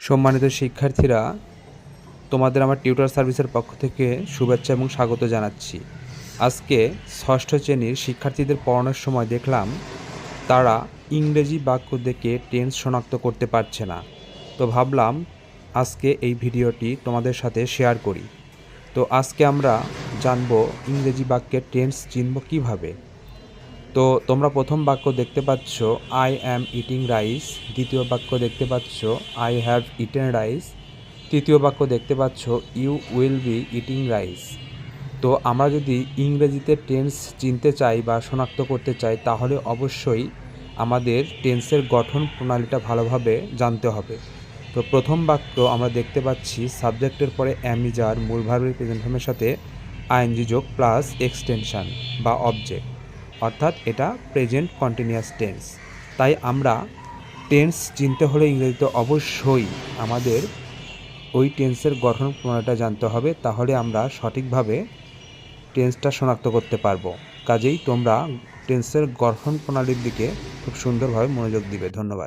সম্মানিত শিক্ষার্থীরা, তোমাদের আমার টিউটর সার্ভিসের পক্ষ থেকে শুভেচ্ছা এবং স্বাগত জানাচ্ছি। আজকে ষষ্ঠ শ্রেণির শিক্ষার্থীদের পড়ানোর সময় দেখলাম, তারা ইংরেজি বাক্য দেখে টেন্স শনাক্ত করতে পারছে না। তো ভাবলাম, আজকে এই ভিডিওটি তোমাদের সাথে শেয়ার করি। তো আজকে আমরা জানব ইংরেজি বাক্যের টেন্স চিনব কীভাবে? তো তোমরা প্রথম বাক্য দেখতে পাচ্ছ আই অ্যাম ইটিং রাইস দ্বিতীয় বাক্য দেখতে পাচ্ছ আই হ্যাভ ইটেন রাইস তৃতীয় বাক্য দেখতে পাচ্ছ you will be eating rice তো আমরা যদি ইংরেজিতে টেন্স চিনতে চাই বা শনাক্ত করতে চাই, তাহলে অবশ্যই আমাদের টেন্সের গঠন প্রণালীটা ভালোভাবে জানতে হবে। তো প্রথম বাক্য আমরা দেখতে পাচ্ছি সাবজেক্টের পরে অ্যামিজার মূল ভার্বের প্রেজেন্ট ফর্মের সাথে আইএনজি যোগ প্লাস এক্সটেনশন বা অবজেক্ট অর্থাৎ এটা প্রেজেন্ট কন্টিনিউয়াস টেন্স তাই আমরা টেন্স চিনতে হলে ইংরেজিতে অবশ্যই আমাদের ওই টেন্সের গঠন প্রণালীটা জানতে হবে, তাহলে আমরা সঠিকভাবে টেন্সটা শনাক্ত করতে পারব। কাজেই তোমরা টেন্সের গঠন প্রণালীর দিকে খুব সুন্দরভাবে মনোযোগ দিবে। ধন্যবাদ।